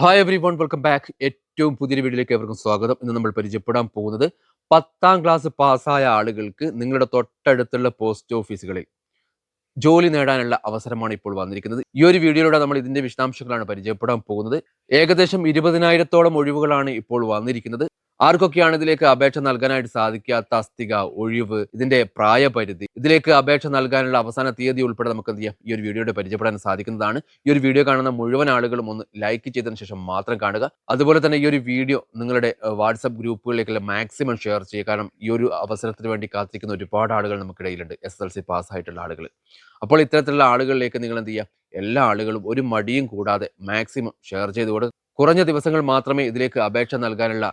Hi everyone welcome back ഏറ്റവും പുതിയൊരു വീഡിയോയിലേക്ക് എവർക്കും സ്വാഗതം. ഇന്ന് നമ്മൾ പരിചയപ്പെടാൻ പോകുന്നത് പത്താം ക്ലാസ് പാസ്സായ ആളുകൾക്ക് നിങ്ങളുടെ തൊട്ടടുത്തുള്ള പോസ്റ്റ് ഓഫീസുകളിൽ ജോലി നേടാനുള്ള അവസരമാണ് ഇപ്പോൾ വന്നിരിക്കുന്നത്. ഈ ഒരു വീഡിയോയിലൂടെ നമ്മൾ ഇതിന്റെ വിശദാംശങ്ങളാണ് പരിചയപ്പെടാൻ പോകുന്നത്. ഏകദേശം ഇരുപതിനായിരത്തോളം ഒഴിവുകളാണ് ഇപ്പോൾ വന്നിരിക്കുന്നത്. ആർക്കൊക്കെയാണ് ഇതിലേക്ക് അപേക്ഷ നൽകാനായിട്ട് സാധിക്കാത്ത തസ്തിക ഒഴിവ് ഇതിന്റെ പ്രായപരിധി? ഇതിലേക്ക് അപേക്ഷ നൽകാനുള്ള അവസാന തീയതി ഉൾപ്പെടെ നമുക്ക് എന്ത് ചെയ്യാം? ഈ ഒരു വീഡിയോയുടെ പരിചയപ്പെടാൻ സാധിക്കുന്നതാണ്. ഈ ഒരു വീഡിയോ കാണുന്ന മുഴുവൻ ആളുകളും ഒന്ന് ലൈക്ക് ചെയ്തതിനു ശേഷം മാത്രം കാണുക. അതുപോലെ തന്നെ ഈ ഒരു വീഡിയോ നിങ്ങളുടെ വാട്സപ്പ് ഗ്രൂപ്പുകളിലേക്ക് മാക്സിമം ഷെയർ ചെയ്യുക. കാരണം ഈ ഒരു അവസരത്തിന് വേണ്ടി കാത്തിരിക്കുന്ന ഒരുപാട് ആളുകൾ നമുക്കിടയിലുണ്ട് എസ് എൽ സി പാസ്സായിട്ടുള്ള ആളുകൾ. അപ്പോൾ ഇത്തരത്തിലുള്ള ആളുകളിലേക്ക് നിങ്ങൾ എന്ത് ചെയ്യുക എല്ലാ ആളുകളും ഒരു മടിയും കൂടാതെ മാക്സിമം ഷെയർ ചെയ്ത് കൊടുക്കുക. കുറഞ്ഞ ദിവസങ്ങൾ മാത്രമേ ഇതിലേക്ക് അപേക്ഷ നൽകാനുള്ള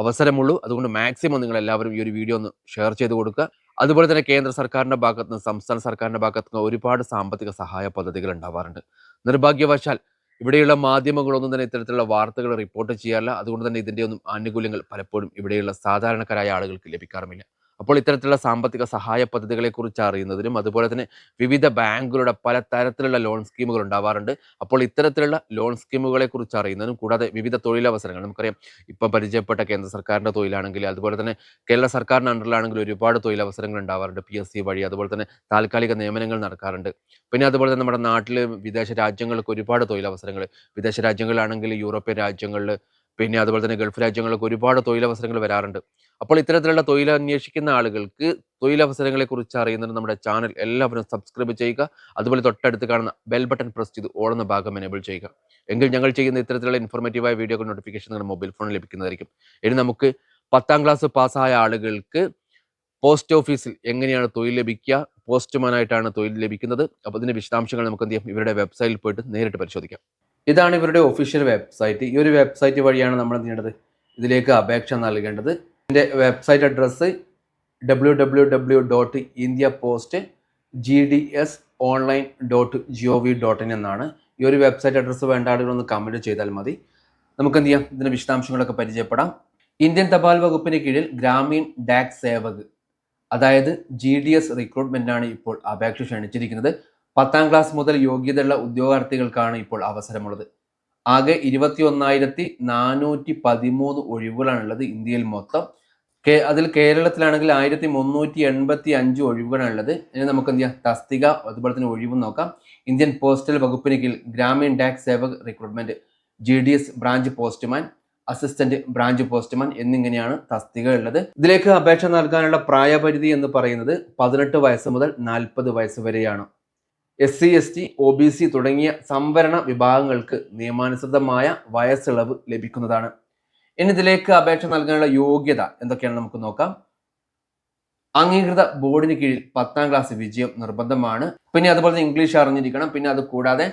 അവസരമുള്ളൂ. അതുകൊണ്ട് മാക്സിമം നിങ്ങൾ എല്ലാവരും ഈ ഒരു വീഡിയോ ഒന്ന് ഷെയർ ചെയ്ത് കൊടുക്കുക. അതുപോലെ തന്നെ കേന്ദ്ര സർക്കാരിന്റെ ഭാഗത്ത് നിന്ന് സംസ്ഥാന സർക്കാരിന്റെ ഭാഗത്ത് നിന്ന് ഒരുപാട് സാമ്പത്തിക സഹായ പദ്ധതികൾ ഉണ്ടാവാറുണ്ട്. നിർഭാഗ്യവശാൽ ഇവിടെയുള്ള മാധ്യമങ്ങളൊന്നും തന്നെ ഇത്തരത്തിലുള്ള വാർത്തകൾ റിപ്പോർട്ട് ചെയ്യാറില്ല. അതുകൊണ്ട് തന്നെ ഇതിന്റെ ഒന്നും ആനുകൂല്യങ്ങൾ പലപ്പോഴും ഇവിടെയുള്ള സാധാരണക്കാരായ ആളുകൾക്ക് ലഭിക്കാറുമില്ല. അപ്പോൾ ഇത്തരത്തിലുള്ള സാമ്പത്തിക സഹായ പദ്ധതികളെ കുറിച്ച് അറിയുന്നതിനും അതുപോലെ തന്നെ വിവിധ ബാങ്കുകളുടെ പല തരത്തിലുള്ള ലോൺ സ്കീമുകൾ ഉണ്ടാവാറുണ്ട്. അപ്പോൾ ഇത്തരത്തിലുള്ള ലോൺ സ്കീമുകളെ കുറിച്ച് അറിയുന്നതിനും കൂടാതെ വിവിധ തൊഴിലവസരങ്ങൾ. നമുക്കറിയാം ഇപ്പം പരിചയപ്പെട്ട കേന്ദ്ര സർക്കാരിന്റെ തൊഴിലാണെങ്കിൽ അതുപോലെ തന്നെ കേരള സർക്കാരിന്റെ അണ്ടറിലാണെങ്കിൽ ഒരുപാട് തൊഴിലവസരങ്ങൾ ഉണ്ടാവാറുണ്ട്. പി എസ് സി വഴി അതുപോലെ തന്നെ താൽക്കാലിക നിയമനങ്ങൾ നടക്കാറുണ്ട്. പിന്നെ അതുപോലെ തന്നെ നമ്മുടെ നാട്ടിൽ വിദേശ രാജ്യങ്ങൾക്ക് ഒരുപാട് തൊഴിലവസരങ്ങൾ. വിദേശ രാജ്യങ്ങളിലാണെങ്കിൽ യൂറോപ്യൻ രാജ്യങ്ങളിൽ പിന്നെ അതുപോലെ തന്നെ ഗൾഫ് രാജ്യങ്ങളിലൊക്കെ ഒരുപാട് തൊഴിലവസരങ്ങൾ വരാറുണ്ട്. അപ്പോൾ ഇത്തരത്തിലുള്ള തൊഴിൽ അന്വേഷിക്കുന്ന ആളുകൾക്ക് തൊഴിലവസരങ്ങളെ കുറിച്ച് അറിയുന്നതിന് നമ്മുടെ ചാനൽ എല്ലാവരും സബ്സ്ക്രൈബ് ചെയ്യുക. അതുപോലെ തൊട്ടടുത്ത് കാണുന്ന ബെൽ ബട്ടൺ പ്രസ് ചെയ്ത് ഓടുന്ന ഭാഗം എനേബിൾ ചെയ്യുക. എങ്കിൽ ഞങ്ങൾ ചെയ്യുന്ന ഇത്തരത്തിലുള്ള ഇൻഫോർമേറ്റീവായ വീഡിയോകൾ നോട്ടിഫിക്കേഷൻ നിങ്ങളുടെ മൊബൈൽ ഫോണിൽ ലഭിക്കുന്നതായിരിക്കും. ഇനി നമുക്ക് പത്താം ക്ലാസ് പാസ്സായ ആളുകൾക്ക് പോസ്റ്റ് ഓഫീസിൽ എങ്ങനെയാണ് തൊഴിൽ ലഭിക്കുക പോസ്റ്റ്മാനായിട്ടാണ് തൊഴിൽ ലഭിക്കുന്നത്. അപ്പോൾ അതിന്റെ വിശദാംശങ്ങൾ നമുക്ക് എന്ത് ചെയ്യാം? ഇവരുടെ വെബ്സൈറ്റിൽ പോയിട്ട് നേരിട്ട് പരിശോധിക്കാം. ഇതാണ് ഇവരുടെ ഒഫീഷ്യൽ വെബ്സൈറ്റ് ഈ ഒരു വെബ്സൈറ്റ് വഴിയാണ് നമ്മൾ എന്ത് ഇതിലേക്ക് അപേക്ഷ നൽകേണ്ടത്. ഇതിന്റെ website address W W W dot India post G D S online dot G O V dot in എന്നാണ്. ഈ ഒരു വെബ്സൈറ്റ് അഡ്രസ്സ് വേണ്ട ആളുകളൊന്ന് കമന്റ് ചെയ്താൽ മതി. നമുക്ക് എന്ത് ചെയ്യാം? ഇതിന്റെ വിശദാംശങ്ങളൊക്കെ പരിചയപ്പെടാം. ഇന്ത്യൻ തപാൽ വകുപ്പിന് കീഴിൽ ഗ്രാമീൺ ഡാക് സേവക് അതായത് ജി ഡി എസ് റിക്രൂട്ട്മെന്റാണ് ഇപ്പോൾ അപേക്ഷ ക്ഷണിച്ചിരിക്കുന്നത്. പത്താം ക്ലാസ് മുതൽ യോഗ്യതയുള്ള ഉദ്യോഗാർത്ഥികൾക്കാണ് ഇപ്പോൾ അവസരമുള്ളത്. ആകെ ഇരുപത്തി ഒന്നായിരത്തി നാനൂറ്റി പതിമൂന്ന് ഒഴിവുകളാണുള്ളത് ഇന്ത്യയിൽ മൊത്തം. കേ അതിൽ കേരളത്തിലാണെങ്കിൽ ആയിരത്തി മുന്നൂറ്റി എൺപത്തി അഞ്ച് ഒഴിവുകളാണുള്ളത്. ഇനി നമുക്ക് എന്ത് ചെയ്യാം തസ്തിക അതുപോലെ തന്നെ ഒഴിവ് നോക്കാം. ഇന്ത്യൻ പോസ്റ്റൽ വകുപ്പിന് കീഴിൽ Gramin Dak Sevak recruitment G D S branch postman assistant branch postman എന്നിങ്ങനെയാണ് തസ്തിക ഉള്ളത് ഇതിലേക്ക് അപേക്ഷ നൽകാനുള്ള പ്രായപരിധി എന്ന് പറയുന്നത് പതിനെട്ട് വയസ്സ് മുതൽ നാൽപ്പത് വയസ്സ് വരെയാണ്. S C S T O B C തുടങ്ങിയ സംവരണ വിഭാഗങ്ങൾക്ക് നിയമാനുസൃതമായ വയസ്സിളവ് ലഭിക്കുന്നതാണ്. ഇനി ഇതിലേക്ക് അപേക്ഷ നൽകാനുള്ള യോഗ്യത എന്തൊക്കെയാണ് നമുക്ക് നോക്കാം. അംഗീകൃത ബോർഡിന് കീഴിൽ പത്താം ക്ലാസ് വിജയം നിർബന്ധമാണ്. പിന്നെ അതുപോലെ തന്നെ ഇംഗ്ലീഷ് അറിഞ്ഞിരിക്കണം. പിന്നെ അത് കൂടാതെ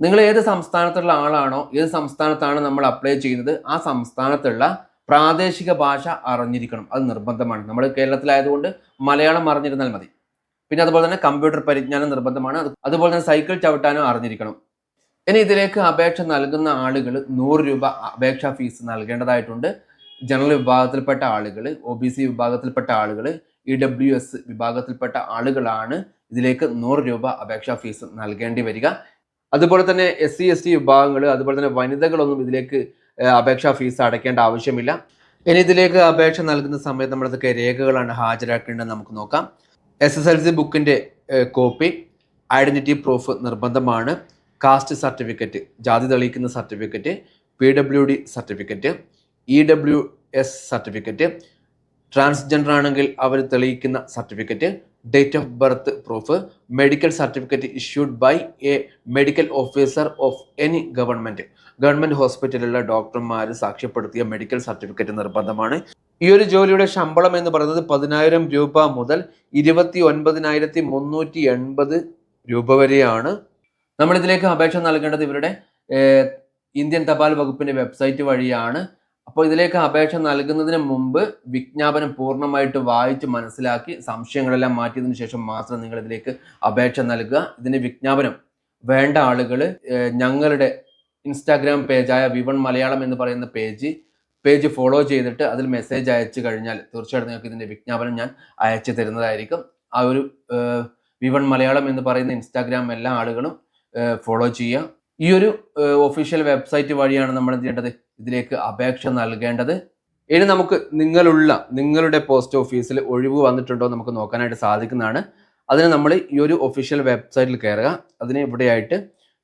നിങ്ങൾ ഏത് സംസ്ഥാനത്തുള്ള ആളാണോ ഏത് സംസ്ഥാനത്താണ് നമ്മൾ അപ്ലൈ ചെയ്യുന്നത് ആ സംസ്ഥാനത്തുള്ള പ്രാദേശിക ഭാഷ അറിഞ്ഞിരിക്കണം. അത് നിർബന്ധമാണ്. നമ്മൾ കേരളത്തിലായതുകൊണ്ട് മലയാളം അറിഞ്ഞിരുന്നാൽ മതി. പിന്നെ അതുപോലെ തന്നെ കമ്പ്യൂട്ടർ പരിജ്ഞാനം നിർബന്ധമാണ്. അതുപോലെ തന്നെ സൈക്കിൾ ചവിട്ടാനും അറിഞ്ഞിരിക്കണം. ഇനി ഇതിലേക്ക് അപേക്ഷ നൽകുന്ന ആളുകൾ നൂറ് രൂപ അപേക്ഷാ ഫീസ് നൽകേണ്ടതായിട്ടുണ്ട്. ജനറൽ വിഭാഗത്തിൽപ്പെട്ട ആളുകൾ ഒ ബി സി വിഭാഗത്തിൽപ്പെട്ട ആളുകൾ ഇ ഡബ്ല്യു എസ് വിഭാഗത്തിൽപ്പെട്ട ആളുകളാണ് ഇതിലേക്ക് നൂറ് രൂപ അപേക്ഷാ ഫീസ് നൽകേണ്ടി വരിക. അതുപോലെ തന്നെ എസ് സി എസ് ടി വിഭാഗങ്ങൾ അതുപോലെ തന്നെ വനിതകളൊന്നും ഇതിലേക്ക് അപേക്ഷാ ഫീസ് അടയ്ക്കേണ്ട ആവശ്യമില്ല. ഇനി ഇതിലേക്ക് അപേക്ഷ നൽകുന്ന സമയത്ത് നമ്മളതൊക്കെ രേഖകളാണ് ഹാജരാക്കേണ്ടത് നമുക്ക് നോക്കാം. എസ് എസ് എൽ സി ബുക്കിന്റെ കോപ്പി ഐഡന്റിറ്റി പ്രൂഫ് നിർബന്ധമാണ്. കാസ്റ്റ് സർട്ടിഫിക്കറ്റ് ജാതി തെളിയിക്കുന്ന certificate P W D certificate E W S certificate transgender ആണെങ്കിൽ അവർ തെളിയിക്കുന്ന certificate date of birth proof medical certificate issued by a medical officer of any government government ഹോസ്പിറ്റലിലെ ഡോക്ടർമാർ സാക്ഷ്യപ്പെടുത്തിയ medical certificate നിർബന്ധമാണ്. ഈ ഒരു ജോലിയുടെ ശമ്പളം എന്ന് പറയുന്നത് പതിനായിരം രൂപ മുതൽ ഇരുപത്തി ഒൻപതിനായിരത്തി മുന്നൂറ്റി എൺപത് രൂപ വരെയാണ്. നമ്മൾ ഇതിലേക്ക് അപേക്ഷ നൽകേണ്ടത് ഇവരുടെ ഇന്ത്യൻ തപാൽ വകുപ്പിന്റെ വെബ്സൈറ്റ് വഴിയാണ്. അപ്പോൾ ഇതിലേക്ക് അപേക്ഷ നൽകുന്നതിന് മുമ്പ് വിജ്ഞാപനം പൂർണമായിട്ട് വായിച്ച് മനസ്സിലാക്കി സംശയങ്ങളെല്ലാം മാറ്റിയതിനു ശേഷം മാത്രം നിങ്ങൾ ഇതിലേക്ക് അപേക്ഷ നൽകുക. ഇതിന് വിജ്ഞാപനം വേണ്ട ആളുകൾ ഞങ്ങളുടെ ഇൻസ്റ്റാഗ്രാം പേജായ വിവൺ മലയാളം എന്ന് പറയുന്ന പേജ് പേജ് ഫോളോ ചെയ്തിട്ട് അതിൽ മെസ്സേജ് അയച്ചു കഴിഞ്ഞാൽ തീർച്ചയായിട്ടും നിങ്ങൾക്ക് ഇതിന്റെ വിജ്ഞാപനം ഞാൻ അയച്ചു തരുന്നതായിരിക്കും. ആ ഒരു വിവൺ മലയാളം എന്ന് പറയുന്ന ഇൻസ്റ്റാഗ്രാം എല്ലാ ആളുകളും ഫോളോ ചെയ്യുക. ഈ ഒരു ഒഫീഷ്യൽ വെബ്സൈറ്റ് വഴിയാണ് നമ്മൾ എന്ത് ചെയ്യേണ്ടത്? ഇതിലേക്ക് അപേക്ഷ നൽകേണ്ടത്. ഇനി നമുക്ക് നിങ്ങളുള്ള നിങ്ങളുടെ പോസ്റ്റ് ഓഫീസിൽ ഒഴിവ് വന്നിട്ടുണ്ടോ നമുക്ക് നോക്കാനായിട്ട് സാധിക്കുന്നതാണ്. അതിന് നമ്മൾ ഈ ഒരു ഒഫീഷ്യൽ വെബ്സൈറ്റിൽ കയറുക. അതിന് ഇവിടെയായിട്ട്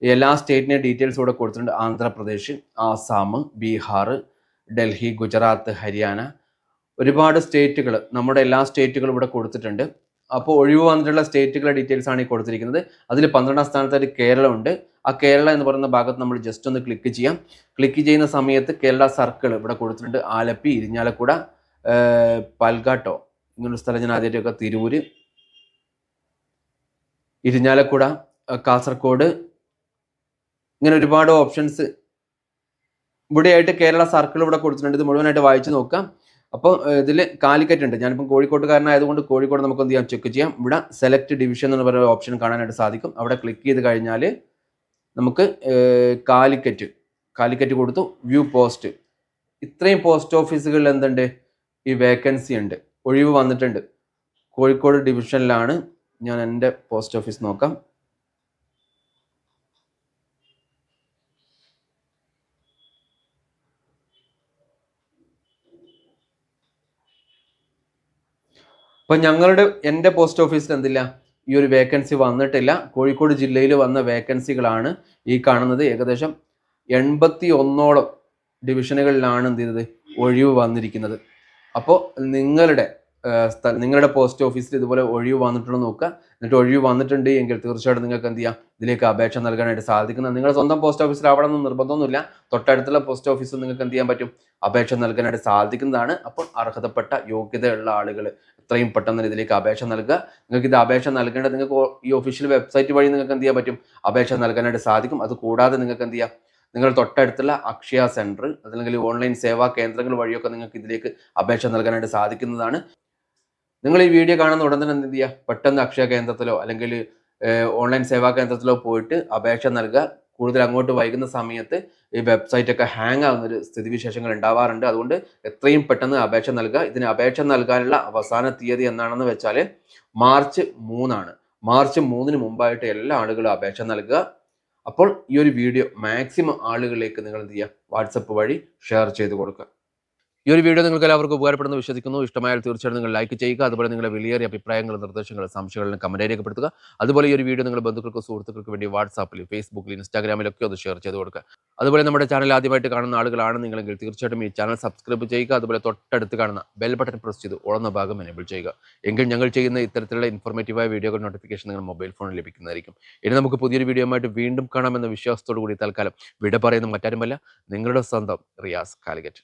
എല്ലാ സ്റ്റേറ്റിന്റെ ഡീറ്റെയിൽസ് ഇവിടെ കൊടുത്തിട്ടുണ്ട്. ആന്ധ്രാപ്രദേശ് ആസാം ബീഹാർ ഡൽഹി ഗുജറാത്ത് ഹരിയാന ഒരുപാട് സ്റ്റേറ്റുകൾ നമ്മുടെ എല്ലാ സ്റ്റേറ്റുകളും ഇവിടെ കൊടുത്തിട്ടുണ്ട്. അപ്പോൾ ഒഴിവ് വന്നിട്ടുള്ള സ്റ്റേറ്റുകളുടെ ഡീറ്റെയിൽസ് ആണ് ഈ കൊടുത്തിരിക്കുന്നത്. അതിൽ പന്ത്രണ്ടാം സ്ഥാനത്തായിട്ട് കേരളം ഉണ്ട് ആ കേരള എന്ന് പറയുന്ന ഭാഗത്ത് നമ്മൾ ജസ്റ്റ് ഒന്ന് ക്ലിക്ക് ചെയ്യാം. ക്ലിക്ക് ചെയ്യുന്ന സമയത്ത് കേരള സർക്കിൾ ഇവിടെ കൊടുത്തിട്ടുണ്ട്. ആലപ്പി ഇരിഞ്ഞാലക്കുട ഏർ പൽഗാട്ടോ ഇങ്ങനൊരു സ്ഥലം ഞാൻ ആദ്യമായിട്ടൊക്കെ തിരൂര് ഇരിഞ്ഞാലക്കുട കാസർഗോഡ് ഇങ്ങനെ ഒരുപാട് ഓപ്ഷൻസ് ഇവിടെയായിട്ട് കേരള സർക്കിൾ ഇവിടെ കൊടുത്തിട്ടുണ്ട്. ഇത് മുഴുവനായിട്ട് വായിച്ചു നോക്കാം. അപ്പോൾ ഇതിൽ കാലിക്കറ്റ് ഉണ്ട് ഞാനിപ്പം കോഴിക്കോട്ടുകാരനായതുകൊണ്ട് കോഴിക്കോട് നമുക്ക് എന്ത് ചെയ്യാം? ചെക്ക് ചെയ്യാം. ഇവിടെ സെലക്ട് ഡിവിഷൻ എന്ന് പറയുന്ന ഓപ്ഷൻ കാണാനായിട്ട് സാധിക്കും. അവിടെ ക്ലിക്ക് ചെയ്ത് കഴിഞ്ഞാൽ നമുക്ക് കാലിക്കറ്റ്. കാലിക്കറ്റ് കൊടുത്തു. വ്യൂ പോസ്റ്റ് ഇത്രയും പോസ്റ്റ് ഓഫീസുകളിൽ എന്തുണ്ട്? ഈ വേക്കൻസി ഉണ്ട്. ഒഴിവ് വന്നിട്ടുണ്ട്. കോഴിക്കോട് ഡിവിഷനിലാണ് ഞാൻ എന്റെ പോസ്റ്റ് ഓഫീസ് നോക്കാം. അപ്പൊ ഞങ്ങളുടെ എന്റെ പോസ്റ്റ് ഓഫീസിൽ എന്തില്ല? ഈ ഒരു വേക്കൻസി വന്നിട്ടില്ല. കോഴിക്കോട് ജില്ലയിൽ വന്ന വേക്കൻസികളാണ് ഈ കാണുന്നത്. ഏകദേശം എൺപത്തി ഒന്നോളം ഡിവിഷനുകളിലാണ് എന്ത് ചെയ്തത്? ഒഴിവ് വന്നിരിക്കുന്നത്. അപ്പോൾ നിങ്ങളുടെ നിങ്ങളുടെ പോസ്റ്റ് ഓഫീസിൽ ഇതുപോലെ ഒഴിവ് വന്നിട്ടുണ്ടോ നോക്കുക. എന്നിട്ട് ഒഴിവ് വന്നിട്ടുണ്ട് എങ്കിൽ തീർച്ചയായിട്ടും നിങ്ങൾക്ക് എന്ത് ചെയ്യാം? ഇതിലേക്ക് അപേക്ഷ നൽകാനായിട്ട് സാധിക്കുന്നത് നിങ്ങളുടെ സ്വന്തം പോസ്റ്റ് ഓഫീസിൽ അവിടെ ഒന്നും നിർബന്ധമൊന്നുമില്ല. തൊട്ടടുത്തുള്ള പോസ്റ്റ് ഓഫീസിൽ നിങ്ങൾക്ക് എന്ത് ചെയ്യാൻ പറ്റും? അപേക്ഷ നൽകാനായിട്ട് സാധിക്കുന്നതാണ്. അപ്പോൾ അർഹതപ്പെട്ട യോഗ്യതയുള്ള ആളുകൾ എത്രയും പെട്ടെന്ന് ഇതിലേക്ക് അപേക്ഷ നൽകുക. നിങ്ങൾക്ക് ഇത് അപേക്ഷ നൽകേണ്ടത് നിങ്ങൾക്ക് ഈ ഒഫീഷ്യൽ വെബ്സൈറ്റ് വഴി നിങ്ങൾക്ക് എന്ത് ചെയ്യാൻ പറ്റും? അപേക്ഷ നൽകാനായിട്ട് സാധിക്കും. അത് കൂടാതെ നിങ്ങൾക്ക് എന്ത് ചെയ്യാം? നിങ്ങൾ തൊട്ടടുത്തുള്ള അക്ഷയ സെന്റർ അല്ലെങ്കിൽ ഓൺലൈൻ സേവാ കേന്ദ്രങ്ങൾ വഴിയൊക്കെ നിങ്ങൾക്ക് ഇതിലേക്ക് അപേക്ഷ നൽകാനായിട്ട് സാധിക്കുന്നതാണ്. നിങ്ങൾ ഈ വീഡിയോ കാണുന്ന ഉടൻ തന്നെ എന്ത് ചെയ്യുക പെട്ടെന്ന് അക്ഷയ കേന്ദ്രത്തിലോ അല്ലെങ്കിൽ ഓൺലൈൻ സേവാ കേന്ദ്രത്തിലോ പോയിട്ട് അപേക്ഷ നൽകുക. കൂടുതൽ അങ്ങോട്ട് വൈകുന്ന സമയത്ത് ഈ വെബ്സൈറ്റ് ഒക്കെ ഹാങ് ആവുന്ന ഒരു സ്ഥിതിവിശേഷങ്ങൾ ഉണ്ടാവാറുണ്ട്. അതുകൊണ്ട് എത്രയും പെട്ടെന്ന് അപേക്ഷ നൽകുക. ഇതിന് അപേക്ഷ നൽകാനുള്ള അവസാന തീയതി എന്നാണെന്ന് വെച്ചാൽ മാർച്ച് മൂന്നാണ്. മാർച്ച് മൂന്നിന് മുമ്പായിട്ട് എല്ലാ ആളുകളും അപേക്ഷ നൽകുക. അപ്പോൾ ഈ ഒരു വീഡിയോ മാക്സിമം ആളുകളിലേക്ക് നിങ്ങൾ എന്ത് ചെയ്യുക വാട്സപ്പ് വഴി ഷെയർ ചെയ്ത് കൊടുക്കുക. ഈ ഒരു വീഡിയോ നിങ്ങൾക്ക് എല്ലാവർക്കും ഉപകാരപ്പെടുന്നു വിശ്വസിക്കുന്നു. ഇഷ്ടമായാൽ തീർച്ചയായിട്ടും നിങ്ങൾ ലൈക്ക് ചെയ്യുക. അതുപോലെ നിങ്ങളുടെ വിലയേറിയ അഭിപ്രായങ്ങളും നിർദ്ദേശങ്ങളും സംശയങ്ങളും കമന്റ് രേഖപ്പെടുത്തുക. അതുപോലെ ഈ ഒരു വീഡിയോ നിങ്ങൾ ബന്ധുക്കൾക്കും സുഹൃത്തുക്കൾക്ക് വേണ്ടി വാട്സാപ്പിൽ ഫേസ്ബുക്കിൽ ഇൻസ്റ്റാഗ്രാമിലൊക്കെ അത് ഷെയർ ചെയ്ത് കൊടുക്കുക. അതുപോലെ നമ്മുടെ ചാനൽ ആദ്യമായിട്ട് കാണുന്ന ആളുകളാണ് നിങ്ങളെങ്കിൽ തീർച്ചയായിട്ടും ഈ ചാനൽ സബ്സ്ക്രൈബ് ചെയ്യുക. അതുപോലെ തൊട്ടടുത്ത് കാണുന്ന ബെൽ ബട്ടൺ പ്രസ് ചെയ്ത് ഉളന്ന ഭാഗം എനേബിൾ ചെയ്യുക. എങ്കിൽ ഞങ്ങൾ ചെയ്യുന്ന ഇത്തരത്തിലുള്ള ഇൻഫോർമേറ്റീവായ വീഡിയോകൾ നോട്ടിഫിക്കേഷൻ നിങ്ങൾ മൊബൈൽ ഫോണിൽ ലഭിക്കുന്നതായിരിക്കും. ഇനി നമുക്ക് പുതിയൊരു വീഡിയോ ആയിട്ട് വീണ്ടും കാണാമെന്ന വിശ്വാസത്തോടു കൂടി തൽക്കാലം വിട പറയുന്ന മറ്റാരുമല്ല നിങ്ങളുടെ സ്വന്തം റിയാസ് കാലിക്കറ്റ്.